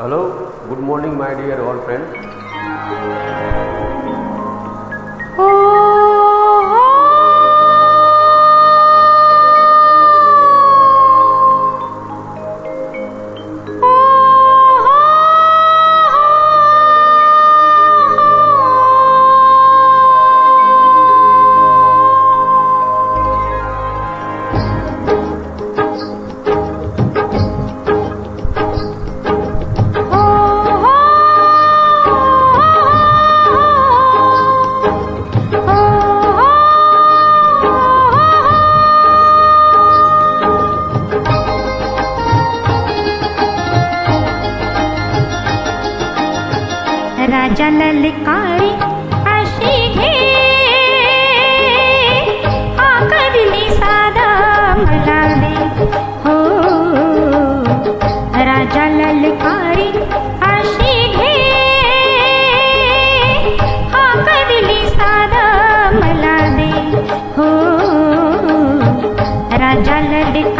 Hello, good morning my dear all friends. राजा ललकारी अशी घे आकरली साधा मला दे हो राजा ललकारी अशी घे आकरली गे मला दे हो राजा ललकारी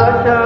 আশা